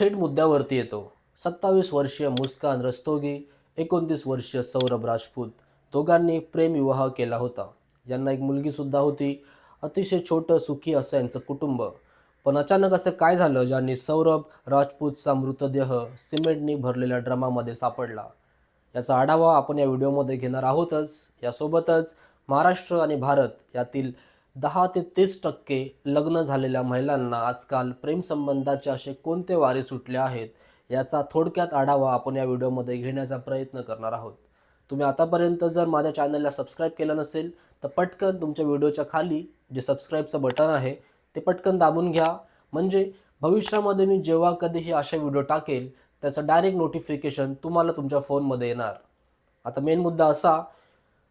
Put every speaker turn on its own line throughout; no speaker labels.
थेट मुद्द्यावरती येतो. सत्तावीस वर्षीय मुस्कान रस्तोगी एकोणतीस वर्षीय सौरभ राजपूत दोघांनी प्रेमविवाह केला होता. यांना एक मुलगीसुद्धा होती. अतिशय छोटं सुखी असं यांचं कुटुंब. पण अचानक असं काय झालं ज्यांनी सौरभ राजपूतचा मृतदेह सिमेंटनी भरलेल्या ड्रमामध्ये सापडला? याचा आढावा आपण या व्हिडिओमध्ये घेणार आहोतच. यासोबतच महाराष्ट्र आणि भारत यातील दहा ते तीस टक्के लग्न झालेल्या महिलांना आजकाल प्रेमसंबंधाचे असे कोणते वारे सुटले आहेत याचा थोडक्यात आढावा आपण या व्हिडिओमध्ये घेण्याचा प्रयत्न करणार आहोत. तुम्ही आतापर्यंत जर माझ्या चॅनलला सबस्क्राईब केलं नसेल तर पटकन तुमच्या व्हिडिओच्या खाली जे सबस्क्राईबचं बटन आहे ते पटकन दाबून घ्या. म्हणजे भविष्यामध्ये मी जेव्हा कधीही असे व्हिडिओ टाकेल त्याचं डायरेक्ट नोटिफिकेशन तुम्हाला तुमच्या फोनमध्ये येणार. आता मेन मुद्दा असा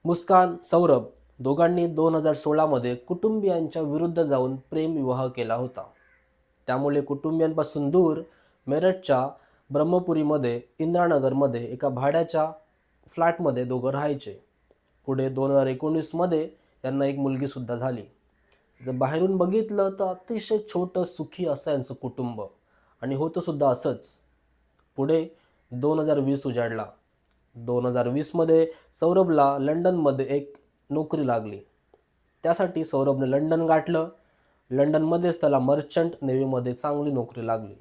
मुस्कान सौरभ दोघांनी दोन हजार सोळामध्ये कुटुंबियांच्या विरुद्ध जाऊन प्रेमविवाह केला होता. त्यामुळे कुटुंबियांपासून दूर मेरठच्या ब्रह्मपुरीमध्ये इंद्रानगरमध्ये एका भाड्याच्या फ्लॅटमध्ये दोघं राहायचे. पुढे दोन हजार एकोणीसमध्ये यांना एक मुलगीसुद्धा झाली. जर बाहेरून बघितलं तर अतिशय छोटं सुखी असं यांचं कुटुंब. आणि होतंसुद्धा असंच. पुढे दोन हजार वीस उजाडला. दोन हजार वीसमध्ये सौरभला लंडनमध्ये एक नोकरी लागली. त्यासाठी सौरभने लंडन गाठलं. लंडनमध्येच त्याला मर्चंट नेव्हीमध्ये चांगली नोकरी लागली.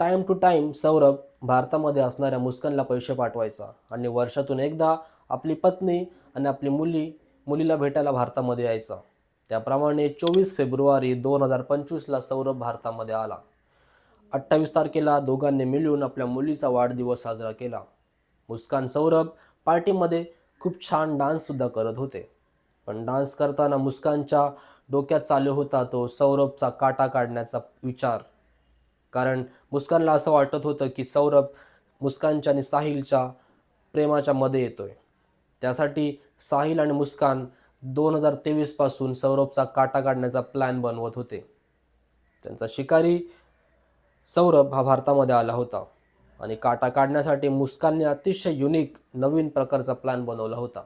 टाईम टू टाईम सौरभ भारतामध्ये असणाऱ्या मुस्कानला पैसे पाठवायचा आणि वर्षातून एकदा आपली पत्नी आणि आपली मुली मुलीला भेटायला भारतामध्ये यायचा. त्याप्रमाणे चोवीस फेब्रुवारी दोन हजार पंचवीसला सौरभ भारतामध्ये आला. अठ्ठावीस तारखेला दोघांनी मिळून आपल्या मुलीचा वाढदिवस साजरा केला. मुस्कान सौरभ पार्टीमध्ये खूप छान डान्ससुद्धा करत होते. पण डान्स करताना मुस्कानच्या डोक्यात चालू होता तो सौरभचा काटा काढण्याचा विचार. कारण मुस्कानला असं वाटत होतं की सौरभ मुस्कानच्या आणि साहिलच्या प्रेमाच्या मध्ये येतोय. त्यासाठी साहिल आणि मुस्कान दोन हजार तेवीसपासून सौरभचा काटा काढण्याचा प्लॅन बनवत होते. त्यांचा शिकारी सौरभ हा भारतामध्ये आला होता. आणि काटा काढण्यासाठी मुस्कानने अतिशय युनिक नवीन प्रकारचा प्लॅन बनवला होता.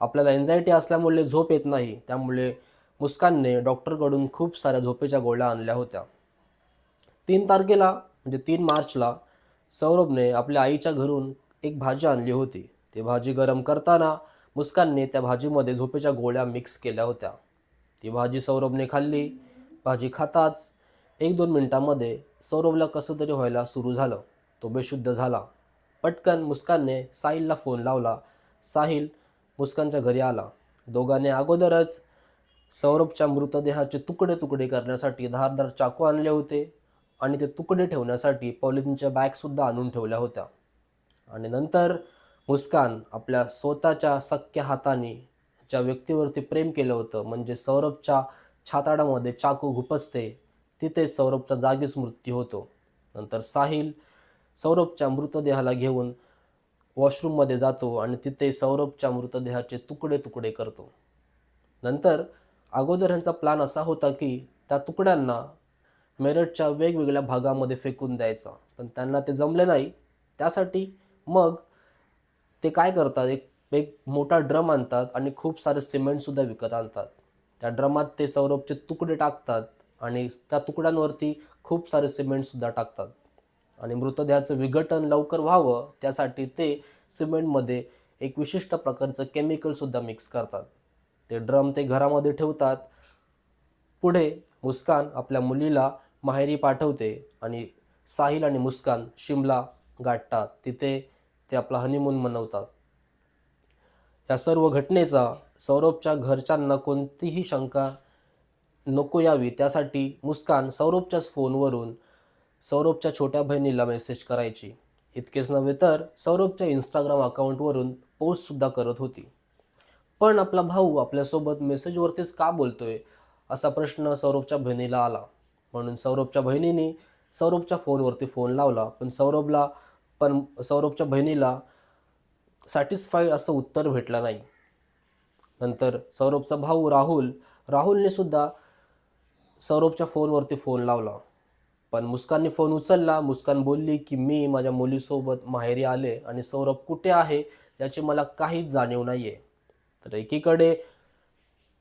आपल्याला एन्झायटी असल्यामुळे झोप येत नाही त्यामुळे मुस्कानने डॉक्टरकडून खूप साऱ्या झोपेच्या गोळ्या आणल्या होत्या. तीन तारखेला म्हणजे तीन मार्चला सौरभने आपल्या आईच्या घरून एक भाजी आणली होती. ती भाजी गरम करताना मुस्कानने त्या भाजीमध्ये झोपेच्या गोळ्या मिक्स केल्या होत्या. ती भाजी सौरभने खाल्ली. भाजी खाताच एक दोन मिनटामध्ये सौरभला कसं तरी व्हायला सुरू झालं. तो बेशुद्ध झाला. पटकन मुस्कानने साहिलला फोन लावला. साहिल मुस्कानच्या घरी आला. दोघांनी अगोदरच सौरभच्या मृतदेहाचे तुकडे तुकडे करण्यासाठी धारदार चाकू आणले होते आणि ते तुकडे ठेवण्यासाठी पॉलिथिनच्या बॅगसुद्धा आणून ठेवल्या होत्या. आणि नंतर मुस्कान आपल्या स्वतःच्या सख्या हाताने ज्या व्यक्तीवरती प्रेम केलं होतं म्हणजे सौरभच्या छाताडामध्ये चाकू घुपसते तिथे सौरभचा जागीच मृत्यू होतो. नंतर साहिल सौरभच्या मृतदेहाला घेऊन वॉशरूममध्ये जातो आणि तिथे सौरभच्या मृतदेहाचे तुकडे तुकडे करतो. नंतर अगोदर ह्यांचा प्लॅन असा होता की त्या तुकड्यांना मेरठच्या वेगवेगळ्या भागामध्ये फेकून द्यायचा. पण त्यांना ते जमले नाही. त्यासाठी मग ते काय करतात? एक एक मोठा ड्रम आणतात आणि खूप सारे सिमेंटसुद्धा विकत आणतात. त्या ड्रमात ते सौरभचे तुकडे टाकतात आणि त्या तुकड्यांवरती खूप सारे सिमेंटसुद्धा टाकतात. आणि मृतदेहाचं विघटन लवकर व्हावं त्यासाठी ते सिमेंटमध्ये एक विशिष्ट प्रकारचं केमिकलसुद्धा मिक्स करतात. ते ड्रम ते घरामध्ये ठेवतात. पुढे मुस्कान आपल्या मुलीला माहेरी पाठवते आणि साहिल आणि मुस्कान शिमला गाठतात. तिथे ते आपला हनीमून मनवतात. या सर्व घटनेचा सौरभच्या घरच्यांना कोणतीही शंका नको यावी त्यासाठी मुस्कान सौरभच्याच फोनवरून सौरभच्या छोट्या बहिणीला मेसेज करायची. इतकेच नव्हे तर सौरभच्या इंस्टाग्राम अकाउंटवरून पोस्टसुद्धा करत होती. पण आपला भाऊ आपल्यासोबत मेसेजवरतीच का बोलतोय? असा प्रश्न सौरभच्या बहिणीला आला. म्हणून सौरभच्या बहिणीने सौरभच्या फोनवरती फोन लावला. पण सौरभला पण सौरभच्या बहिणीला सॅटिस्फाईड असं उत्तर भेटलं नाही. नंतर सौरभचा भाऊ राहुल राहुलने सुद्धा सौरभच्या फोनवरती फोन लावला. पण मुस्कानने फोन उचलला. मुस्कान बोलली की मी माझ्या मुलीसोबत माहेरी आले आणि सौरभ कुठे आहे याची मला काहीच जाणीव नाही आहे तर एकीकडे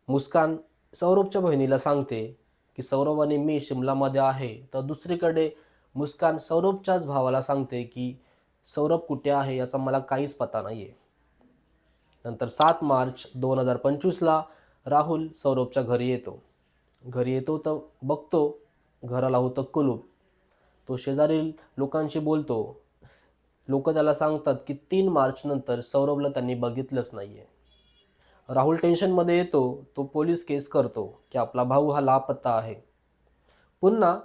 मुस्कान सौरभच्या बहिणीला सांगते की सौरभ आणि मी शिमलामध्ये आहे. तर दुसरीकडे मुस्कान सौरभच्याच भावाला सांगते की सौरभ कुठे आहे याचा मला काहीच पता नाही आहे नंतर सात मार्च दोन हजार पंचवीसला राहुल सौरभच्या घरी येतो. घरी येतो तर बघतो घराला होतं कुलूप. तो शेजारील लोकांशी बोलतो. लोक त्याला सांगतात की तीन मार्च नंतर सौरभला त्यांनी बघितलंच नाही आहे राहुल टेन्शनमध्ये येतो. तो पोलीस केस करतो की आपला भाऊ हा लापत्ता आहे. पुन्हा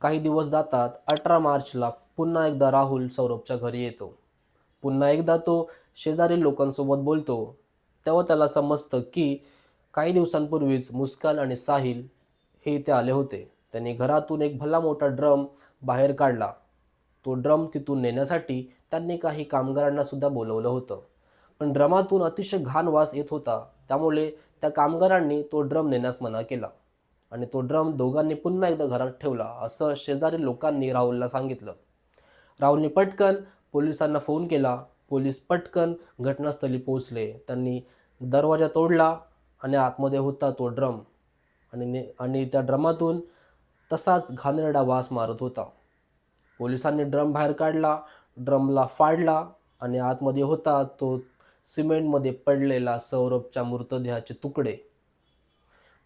काही दिवस जातात. अठरा मार्चला पुन्हा एकदा राहुल सौरभच्या घरी येतो. पुन्हा एकदा तो शेजारील लोकांसोबत बोलतो. तेव्हा त्याला समजतं की काही दिवसांपूर्वीच मुस्कान आणि साहिल हे इथे आले होते. त्यांनी घरातून एक भला मोठा ड्रम बाहेर काढला. तो ड्रम तिथून नेण्यासाठी त्यांनी काही कामगारांना सुद्धा बोलवलं होतं. पण ड्रमातून अतिशय घाण वास येत होता. त्यामुळे त्या कामगारांनी तो ड्रम नेण्यास मना केला आणि तो ड्रम दोघांनी पुन्हा एकदा घरात ठेवला असं शेजारी लोकांनी राहुलला सांगितलं. राहुलने पटकन पोलिसांना फोन केला. पोलीस पटकन घटनास्थळी पोहोचले. त्यांनी दरवाजा तोडला आणि आतमध्ये होता तो ड्रम. आणि ने आणि त्या ड्रमातून तसाच घाणेरडा वास मारत होता. पोलिसांनी ड्रम बाहेर काढला ड्रमला फाडला आणि आतमध्ये होता तो सिमेंटमध्ये पडलेला सौरभच्या मृतदेहाचे तुकडे.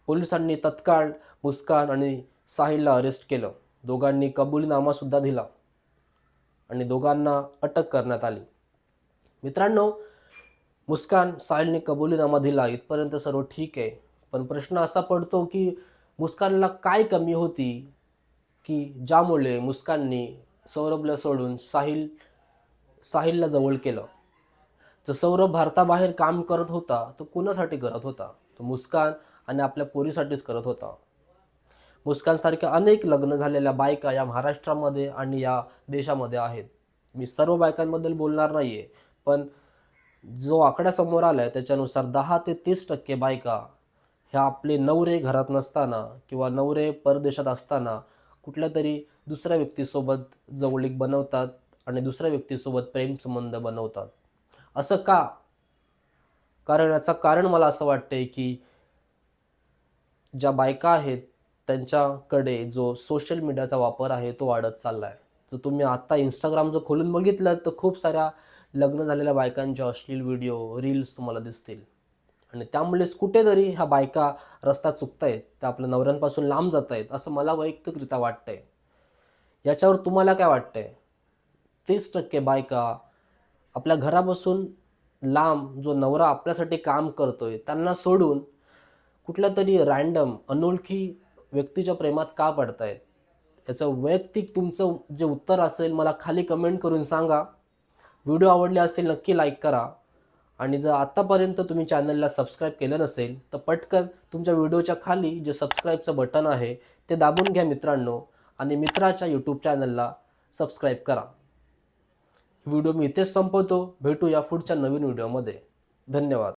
पोलिसांनी तत्काळ मुस्कान आणि साहिलला अरेस्ट केलं. दोघांनी कबुलीनामा सुद्धा दिला आणि दोघांना अटक करण्यात आली. मित्रांनो मुस्कान साहिलने कबुलीनामा दिला. इथपर्यंत सर्व ठीक आहे. पण प्रश्न असा पडतो की मुस्कानला काय कमी होती की ज्यामुळे मुस्काननी सौरभला सोडून साहिल साहिलला जवळ केलं? तर सौरभ भारताबाहेर काम करत होता तो कुणासाठी करत होता? तो मुस्कान आणि आपल्या पोरीसाठीच करत होता. मुस्कानसारख्या अनेक लग्न झालेल्या बायका या महाराष्ट्रामध्ये आणि या देशामध्ये आहेत. मी सर्व बायकांबद्दल बोलणार नाही आहे पण जो आकडा समोर आला आहे त्याच्यानुसार दहा ते तीस टक्के बायका ह्या आपले नवरे घरात नसताना किंवा नवरे परदेशात असताना कुठल्या तरी दुसऱ्या व्यक्तीसोबत जवळीक बनवतात आणि दुसऱ्या व्यक्तीसोबत प्रेमसंबंध बनवतात. असं का? कारण याचं कारण मला असं वाटतंय की ज्या बायका आहेत त्यांच्याकडे जो सोशल मीडियाचा वापर आहे तो वाढत चालला आहे जर तुम्ही आत्ता इंस्टाग्राम जर खोलून बघितलं तर खूप साऱ्या लग्न झालेल्या बायकांचे अश्लील व्हिडिओ रील्स तुम्हाला दिसतील. आणि त्यामुळेच कुठेतरी ह्या बायका रस्ता चुकतायत त्या आपल्या नवऱ्यांपासून लांब जात आहेत असं मला वैयक्तिकरित्या वाटतंय. याच्यावर तुम्हाला काय वाटतंय? तीस टक्के बायका आपल्या घरापासून लांब जो नवरा आपल्यासाठी काम करतोय त्यांना सोडून कुठल्या तरी रँडम अनोळखी व्यक्तीच्या प्रेमात का पडतायत? याचं वैयक्तिक तुमचं जे उत्तर असेल मला खाली कमेंट करून सांगा. व्हिडिओ आवडले असेल नक्की लाईक करा. आणि जर आत्तापर्यंत तुम्ही चॅनलला सबस्क्राईब केलं नसेल तर पटकन तुमच्या व्हिडिओच्या खाली जे सबस्क्राईबचं बटन आहे ते दाबून घ्या मित्रांनो आणि मित्राच्या यूट्यूब चॅनलला सबस्क्राईब करा. व्हिडिओ मी इथेच संपवतो. भेटूया पुढच्या नवीन व्हिडिओमध्ये. धन्यवाद.